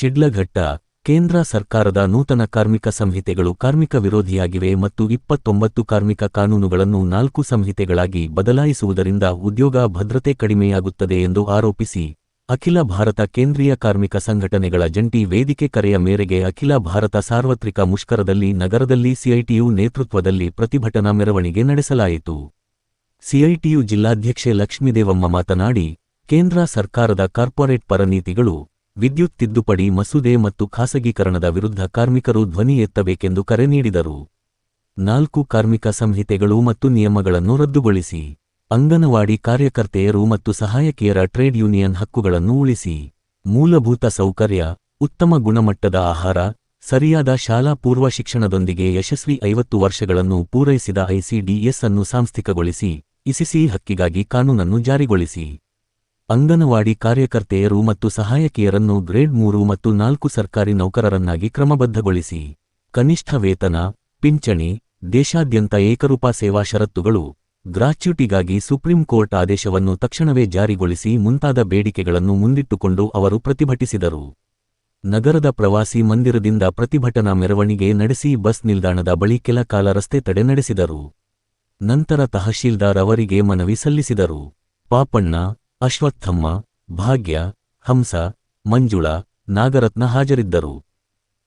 ಶಿಡ್ಲಘಟ್ಟ, ಕೇಂದ್ರ ಸರ್ಕಾರದ ನೂತನ ಕಾರ್ಮಿಕ ಸಂಹಿತೆಗಳು ಕಾರ್ಮಿಕ ವಿರೋಧಿಯಾಗಿವೆ ಮತ್ತು ಇಪ್ಪತ್ತೊಂಬತ್ತು ಕಾರ್ಮಿಕ ಕಾನೂನುಗಳನ್ನು ನಾಲ್ಕು ಸಂಹಿತೆಗಳಾಗಿ ಬದಲಾಯಿಸುವುದರಿಂದ ಉದ್ಯೋಗ ಭದ್ರತೆ ಕಡಿಮೆಯಾಗುತ್ತದೆ ಎಂದು ಆರೋಪಿಸಿ, ಅಖಿಲ ಭಾರತ ಕೇಂದ್ರೀಯ ಕಾರ್ಮಿಕ ಸಂಘಟನೆಗಳ ಜಂಟಿ ವೇದಿಕೆ ಕರೆಯ ಮೇರೆಗೆ ಅಖಿಲ ಭಾರತ ಸಾರ್ವತ್ರಿಕ ಮುಷ್ಕರದಲ್ಲಿ ನಗರದಲ್ಲಿ ಸಿಐಟಿಯು ನೇತೃತ್ವದಲ್ಲಿ ಪ್ರತಿಭಟನಾ ಮೆರವಣಿಗೆ ನಡೆಸಲಾಯಿತು. ಸಿಐಟಿಯು ಜಿಲ್ಲಾಧ್ಯಕ್ಷೆ ಲಕ್ಷ್ಮೀದೇವಮ್ಮ ಮಾತನಾಡಿ, ಕೇಂದ್ರ ಸರ್ಕಾರದ ಕಾರ್ಪೊರೇಟ್ ಪರ ನೀತಿಗಳು ವಿದ್ಯುತ್ ತಿದ್ದುಪಡಿ ಮಸೂದೆ ಮತ್ತು ಖಾಸಗೀಕರಣದ ವಿರುದ್ಧ ಕಾರ್ಮಿಕರು ಧ್ವನಿ ಎತ್ತಬೇಕೆಂದು ಕರೆ ನೀಡಿದರು. ನಾಲ್ಕು ಕಾರ್ಮಿಕ ಸಂಹಿತೆಗಳು ಮತ್ತು ನಿಯಮಗಳನ್ನು ರದ್ದುಗೊಳಿಸಿ. ಅಂಗನವಾಡಿ ಕಾರ್ಯಕರ್ತೆಯರು ಮತ್ತು ಸಹಾಯಕಿಯರ ಟ್ರೇಡ್ ಯೂನಿಯನ್ ಹಕ್ಕುಗಳನ್ನು ಉಳಿಸಿ. ಮೂಲಭೂತ ಸೌಕರ್ಯ, ಉತ್ತಮ ಗುಣಮಟ್ಟದ ಆಹಾರ, ಸರಿಯಾದ ಶಾಲಾ ಪೂರ್ವ ಶಿಕ್ಷಣದೊಂದಿಗೆ ಯಶಸ್ವಿ ಐವತ್ತು ವರ್ಷಗಳನ್ನು ಪೂರೈಸಿದ ಐಸಿಡಿಎಸ್ ಅನ್ನು ಸಾಂಸ್ಥಿಕಗೊಳಿಸಿ, ಇಸಿಸಿ ಹಕ್ಕಿಗಾಗಿ ಕಾನೂನನ್ನು ಜಾರಿಗೊಳಿಸಿ. ಅಂಗನವಾಡಿ ಕಾರ್ಯಕರ್ತೆಯರು ಮತ್ತು ಸಹಾಯಕಿಯರನ್ನು ಗ್ರೇಡ್ ಮೂರು ಮತ್ತು ನಾಲ್ಕು ಸರ್ಕಾರಿ ನೌಕರರನ್ನಾಗಿ ಕ್ರಮಬದ್ಧಗೊಳಿಸಿ. ಕನಿಷ್ಠ ವೇತನ, ಪಿಂಚಣಿ, ದೇಶಾದ್ಯಂತ ಏಕರೂಪ ಸೇವಾ ಷರತ್ತುಗಳು, ಗ್ರಾಚ್ಯುಟಿಗಾಗಿ ಸುಪ್ರೀಂ ಕೋರ್ಟ್ ಆದೇಶವನ್ನು ತಕ್ಷಣವೇ ಜಾರಿಗೊಳಿಸಿ ಮುಂತಾದ ಬೇಡಿಕೆಗಳನ್ನು ಮುಂದಿಟ್ಟುಕೊಂಡು ಅವರು ಪ್ರತಿಭಟಿಸಿದರು. ನಗರದ ಪ್ರವಾಸಿ ಮಂದಿರದಿಂದ ಪ್ರತಿಭಟನಾ ಮೆರವಣಿಗೆ ನಡೆಸಿ ಬಸ್ ನಿಲ್ದಾಣದ ಬಳಿ ಕೆಲ ಕಾಲ ರಸ್ತೆ ತಡೆ ನಡೆಸಿದರು. ನಂತರ ತಹಶೀಲ್ದಾರ್ ಅವರಿಗೆ ಮನವಿ ಸಲ್ಲಿಸಿದರು. ಪಾಪಣ್ಣ ಅಶ್ವತ್ಥಮ್ಮ ಭಾಗ್ಯ ಹಂಸ ಮಂಜುಳಾ ನಾಗರತ್ನ ಹಾಜರಿದ್ದರು.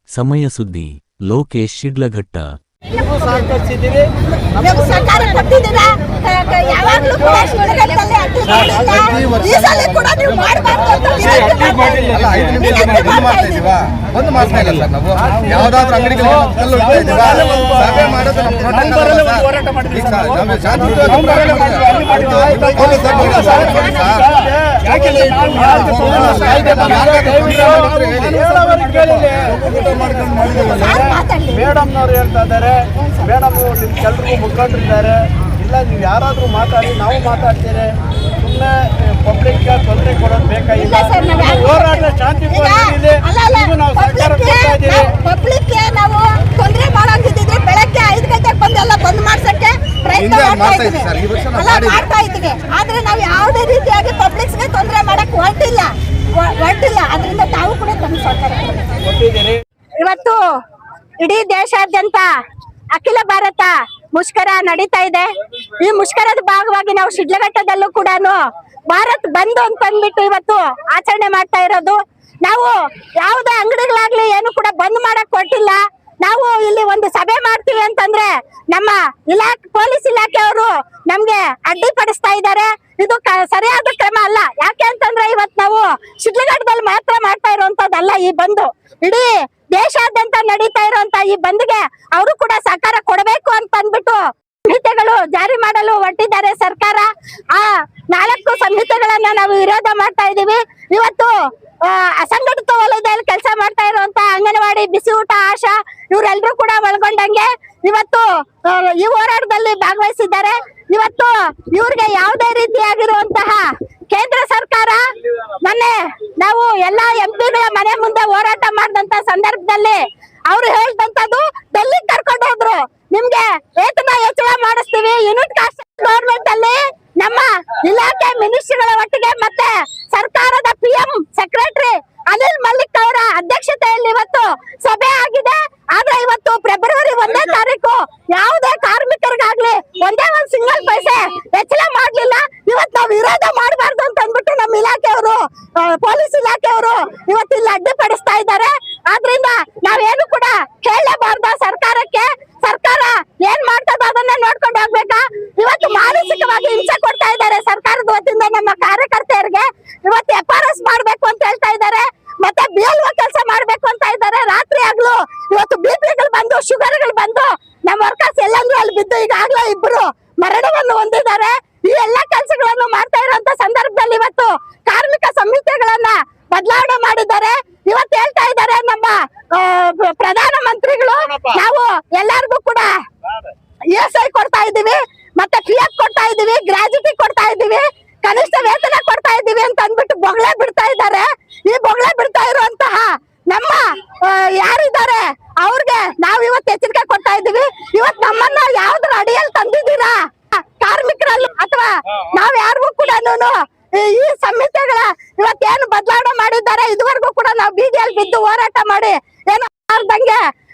ಸಮಯ ಸುದ್ದಿ ಲೋಕೇಶ್ ಶಿಡ್ಲಘಟ್ಟ. ಸರ್ಕಾರ ಕೊಟ್ಟಿದ್ದೀರಾ? ಯಾವಾಗಲೂ ಕೂಡ ಶಿಡ್ಲಘಟ್ಟದಲ್ಲಿ ಅಡ್ಡಿ ಮಾಡಿಲ್ಲ. ಈ ಸಲ ಕೂಡ ನೀವು ಮಾಡಬಾರ್ದು ಅಂತ ವಿನಂತಿ ಮಾಡ್ತಾ ವಿನಂತಿ ಬಂದ್ ಮಾಡ್ತಾ ಇಲ್ಲ ಸರ್ ನಾವು. ಯಾವ್ದಾದ್ರು ಅಂಗಡಿಗೆ ಕಲ್ಲು ಇಡ್ತಾ ಇದೀವಾ ಸಭೆ ಮಾಡೋದು ನಮ್ಮ protocol ನವೆಂಬರಲ್ಲಿ ಅಲ್ಲ ಒಂದು ಹೋರಾಟ ಸರ್. ಮಾಡಿದ್ವಿ ಸರ್ ನಾವು. ನಾವು ಶಾಂತಿಯುತವಾಗಿ ನವೆಂಬರಲ್ಲಿ ಹೋರಾಟ ಮಾಡಿದ್ವಿ, ಅಲ್ಲಿ ಸರ್, ಸರ್, ಸರ್. ಮೇಡಮ್ನವ್ರು ಹೇಳ್ತಾ ಇದ್ದಾರೆ ಮೇಡಮ್ ನಿಮ್ಗೆಲ್ರಿಗೂ ಮುಖಂಡರಿದ್ದಾರೆ. ಇಲ್ಲ ನೀವು ಯಾರಾದರೂ ಮಾತಾಡಿ ನಾವು ಮಾತಾಡ್ತೀರಿ ಸುಮ್ಮನೆ ಪಬ್ಲಿಕ್ ತೊಂದರೆ ಕೊಡೋದು ಬೇಕಾಗಿಲ್ಲ ಇಲ್ಲ ಸರ್, ನಾವು ಯಾರು- ಹೋರಾಟ ಶಾಂತಿ ನಾವು ಸರ್ಕಾರ ಕೊಡ್ತಾ ಇದ್ದೀವಿ ನಾವು- publicಗೆ ನಾವು ತೊಂದ್ರೆ ಮಾಡೋಂಗಿದ್ರೆ ಬೆಳಗ್ಗೆ ಐದು ಗಂಟೆಗೆ ಬಂದು ಎಲ್ಲ ಬಂದ್ ಮಾಡ್ಸಕ್ಕೆ ಪ್ರಯತ್ನ ಮಾಡ್ತಾ ಇದ್ದೀವಿ. ಮಾಡ್ತಾ ಇದ್ದೀವಿ ಆದ್ರೆ ನಾವು ಯಾವುದೇ ರೀತಿಯಾಗಿ ಮಾಡಕ್ ಹೊರಟಿಲ್ಲ. ಹೊರಟಿಲ್ಲ. ಅದರಿಂದ ತಾವು ಕೂಡ ತಮ್ಮ ಇವತ್ತು ಇಡೀ ದೇಶಾದ್ಯಂತ ಅಖಿಲ ಭಾರತ ಮುಷ್ಕರ ನಡೀತಾ ಇದೆ. ಈ ಮುಷ್ಕರದ ಭಾಗವಾಗಿ ನಾವು ಶಿಡ್ಲಘಟ್ಟದಲ್ಲೂ ಕೂಡ ಭಾರತ್ ಬಂದು ಅಂತ ಅಂದ್ಬಿಟ್ಟು ಇವತ್ತು ಆಚರಣೆ ಮಾಡ್ತಾ ಇರೋದು. ನಾವು ಯಾವುದೇ ಅಂಗಡಿಗಳಾಗ್ಲಿ ಏನು ಕೂಡ ಬಂದ್ ಮಾಡಕ್ ಕೊಟ್ಟಿಲ್ಲ ನಾವು ಇಲ್ಲಿ ಒಂದು ಸಭೆ ಮಾಡ್ತೀವಿ ಅಂತಂದ್ರೆ ನಮ್ಮ ಇಲಾಖೆ, ಪೊಲೀಸ್ ಇಲಾಖೆಯವರು ನಮ್ಗೆ ಅಡ್ಡಿಪಡಿಸ್ತಾ ಇದ್ದಾರೆ. ಇದು ಸರಿಯಾದ ಕ್ರಮ ಅಲ್ಲ. ಯಾಕೆ ಅಂತಂದ್ರೆ ಇವತ್ ನಾವು ಶಿಡ್ಲಘಟ್ಟದಲ್ಲಿ ಮಾತ್ರ ಮಾಡ್ತಾ ಇರುವಂತದ್ದಲ್ಲ ಈ ಬಂದು. ಇಡೀ ದೇಶಾದ್ಯಂತ ನಡೀತಾ ಇರುವಂತ ಈ ಬಂದ್ಗೆ ಅವರು ಕೂಡ ಸಹಕಾರ ಕೊಡಬೇಕು ಅಂತ ಅಂದ್ಬಿಟ್ಟು ಸಂಹಿತೆಗಳು ಜಾರಿ ಮಾಡಲು ಹೊರಟಿದ್ದಾರೆ ಸರ್ಕಾರ. ಆ ನಾಲ್ಕು ಸಂಹಿತೆಗಳನ್ನ ನಾವು ವಿರೋಧ ಮಾಡ್ತಾ ಇದೀವಿ ಇವತ್ತು ಅಸಂಘಟಿತ ವಲಯದಲ್ಲಿ ಕೆಲಸ ಮಾಡ್ತಾ ಇರುವಂತ ಅಂಗನವಾಡಿ ಬಿಸಿ ಊಟ ಆಶಾ ಇವರೆಲ್ಲರೂ ಕೂಡ ಒಳಗೊಂಡಂಗೆ ಇವತ್ತು ಈ ಹೋರಾಟದಲ್ಲಿ ಭಾಗವಹಿಸಿದ್ದಾರೆ. ಇವತ್ತು ಇವ್ರಿಗೆ ಯಾವುದೇ ರೀತಿಯಾಗಿರುವಂತಹ ಕೇಂದ್ರ ಸರ್ಕಾರ ಮೊನ್ನೆ ನಾವು ಎಲ್ಲಾ ಎಂಪಿಗಳ ಮನೆ ಮುಂದೆ ಹೋರಾಟ ಮಾಡಿದಂತ ಸಂದರ್ಭದಲ್ಲಿ ಅವ್ರು ಹೇಳ್ದಂತದ್ದು ಡೆಲ್ಲಿ ಕರ್ಕೊಂಡು ಹೋದ್ರು. ನಿಮ್ಗೆ ವೇತನ ಹೆಚ್ಚಳ ಮಾಡಿಸ್ತೀವಿ. ಯೂನಿಟ್ ಕಾಸ್ಟ್ ಗೌರ್ಮೆಂಟ್ ಅಲ್ಲಿ ನಮ್ಮ ಇಲಾಖೆ ಮಿನಿಸ್ಟ್ರಿಗಳ ಒಟ್ಟಿಗೆ ಮತ್ತೆ ಸರ್ಕಾರದ P M secretary Anil Mallik ಅವರ ಅಧ್ಯಕ್ಷತೆಯಲ್ಲಿ ಇವತ್ತು ಸಭೆ ಆಗಿದೆ. ಆದ್ರೆ ಇವತ್ತು ಫೆಬ್ರವರಿ ಒಂದೇ ತಾರೀಕು. ಯಾವುದೇ ಕಾರ್ಮಿಕರಿಗಾಗ್ಲಿ ಒಂದೇ ಒಂದ್ ಸಿಂಗಲ್ ಪೈಸೆ ಹೆಚ್ಚಳ ಮಾಡ್ಲಿಲ್ಲ. ಇವತ್ತು ನಾವು ವಿರೋಧ ಮಾಡಬಾರ್ದು ಅಂತ ಅಂದ್ಬಿಟ್ಟು ನಮ್ಮ ಇಲಾಖೆಯವರು ಪೊಲೀಸ್ ಇಲಾಖೆಯವರು ಇವತ್ತು ಇಲ್ಲಿ ಅಡ್ಡಿಪಡಿಸ್ತಾ ಇದ್ದಾರೆ. ಆದ್ರಿಂದ ನಾವೇನು ಕೂಡ ಹೇಳಲೇಬಾರ್ದ ಸರ್ಕಾರಕ್ಕೆ. ಸರ್ಕಾರ ಏನ್ ಮಾಡ್ತದ ಅದನ್ನೇ ನೋಡ್ಕೊಂಡು ಹೋಗ್ಬೇಕಾ? ಇವತ್ತು ಮಾನಸಿಕವಾಗಿ ಹಿಂಸೆ ಕೊಡ್ತಾ ಇದ್ದಾರೆ ಸರ್ಕಾರದ ವತಿಯಿಂದ ನಮ್ಮ ಕಾರ್ಯಕರ್ತೆಯರಿಗೆ. ಇವತ್ತು ಎಫ್ ಆರ್ ಎಸ್ ಮಾಡ್ಬೇಕು ಅಂತ ಹೇಳ್ತಾ ಇದ್ದಾರೆ. ಮತ್ತೆ ಬಿ ಎಲ್ ಕೆಲಸ ಮಾಡ್ಬೇಕು ಅಂತ ಇದ್ದಾರೆ. ರಾತ್ರಿ ಆಗ್ಲು ಇವತ್ತು ಬಿಪಿಗಳು ಬಂದು ಶುಗರ್ಗಳು ಬಂದು ನಮ್ಮ ವರ್ಕರ್ಸ್ ಎಲ್ಲಂದ್ರೂ ಅಲ್ಲಿ ಬಿದ್ದು ಈಗಾಗ್ಲೇ ಇಬ್ರು ಮರಣವನ್ನು ಹೊಂದಿದ್ದಾರೆ. ಈ ಎಲ್ಲಾ ಕೆಲಸಗಳನ್ನು ಮಾಡ್ತಾ ಇರುವಂತ ಸಂದರ್ಭದಲ್ಲಿ ಇವತ್ತು ಕಾರ್ಮಿಕ ಸಂಹಿತೆಗಳನ್ನ ಬದಲಾವಣೆ ಮಾಡಿದ್ದಾರೆ. ಇವತ್ತು ಹೇಳ್ತಾ ಇದ್ದಾರೆ ನಮ್ಮ ಪ್ರಧಾನ ಮಂತ್ರಿಗಳು ನಾವು ಎಲ್ಲರಿಗೂ ಕೂಡ ಇ ಎಸ್ ಐ ಕೊಡ್ತಾ ಇದೀವಿ ಮತ್ತೆ ಕ್ಲಿಯರ್ ಕೊಡ್ತಾ ಇದೀವಿ ಗ್ರಾಜುಟಿ ಕೊಡ್ತಾ ಇದೀವಿ ಕನಿಷ್ಠ ವೇತನ ಕೊಡ್ತಾ ಇದೀವಿ ಅಂತ ಅಂದ್ಬಿಟ್ಟು ಬೊಗಳೆ ಬಿಡ್ತಾ ಇದ್ದಾರೆ ಈ ಬೊಗಳೆ ಬಿಡ್ತಾ ಇರುವಂತಹ ನಮ್ಮ ಯಾರಿದ್ದಾರೆ? ಅವ್ರಿಗೆ ನಾವು ಇವತ್ತು ಎಚ್ಚರಿಕೆ ಕೊಡ್ತಾ ಇದೀವಿ ಇವತ್ ನಮ್ಮನ್ನ ಯಾವ್ದ್ರ ಅಡಿಯಲ್ಲಿ ತಂದಿದ್ದೀರಾ? ಕಾರ್ಮಿಕರಲ್ಲೂ ಅಥವಾ ನಾವ್ ಯಾರಿಗೂ ಕೂಡ ಈ- ಸಂಹಿತೆಗಳ ಇವತ್ ಇವತ್ತೇನು ಬದಲಾವಣೆ ಮಾಡಿದ್ದಾರೆ ಇದುವರೆಗೂ ಕೂಡ ನಾವು ಬೀದಿಯಲ್ಲಿ ಬಿದ್ದು ಹೋರಾಟ ಮಾಡಿ ಏನೋ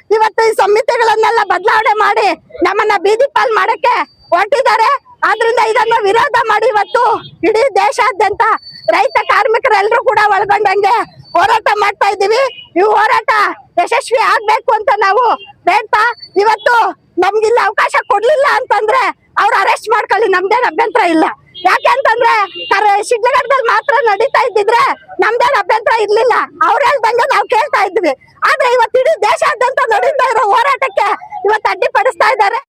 ಇವತ್ತು ಈ ಸಂಹಿತೆಗಳನ್ನೆಲ್ಲ ಬದಲಾವಣೆ ಮಾಡಿ ನಮ್ಮನ್ನ ಬೀದಿ ಪಾಲ್ ಮಾಡಕ್ಕೆ ಹೊರಟಿದ್ದಾರೆ. ಆದ್ರಿಂದ ಇದನ್ನ ವಿರೋಧ ಮಾಡಿ ಇವತ್ತು ಇಡೀ ದೇಶಾದ್ಯಂತ ರೈತ ಕಾರ್ಮಿಕರೆಲ್ಲರೂ ಕೂಡ ಒಳಗೊಂಡಂಗೆ ಹೋರಾಟ ಮಾಡ್ತಾ ಇದ್ದೀವಿ. ಈ ಹೋರಾಟ ಯಶಸ್ವಿ ಆಗ್ಬೇಕು ಅಂತ ನಾವು ಬೇಡ್ತಾ ಇವತ್ತು ನಮ್ಗಿಲ್ಲ ಅವಕಾಶ ಕೊಡ್ಲಿಲ್ಲ ಅಂತಂದ್ರೆ ಅವ್ರು ಅರೆಸ್ಟ್ ಮಾಡ್ಕೊಳ್ಳಿ ನಮ್ದೇನ್ ಅಭ್ಯಂತರ ಇಲ್ಲ. ಯಾಕೆಂತಂದ್ರೆ ಶಿಡ್ಲಘಟ್ಟದಲ್ಲಿ ಮಾತ್ರ ನಡೀತಾ ಇದ್ದಿದ್ರೆ ನಮ್ದೇನ್ ಅಭ್ಯಂತರ ಇರ್ಲಿಲ್ಲ. ಅವ್ರು ಹೇಳ್ದಂಗೆ ನಾವು ಕೇಳ್ತಾ ಇದ್ವಿ. ಆದ್ರೆ ಇವತ್ತು ಇಡೀ ದೇಶಾದ್ಯಂತ ನಡೀತಾ ಇರೋ ಹೋರಾಟಕ್ಕೆ ಇವತ್ತು ಅಡ್ಡಿಪಡಿಸ್ತಾ ಇದ್ದಾರೆ.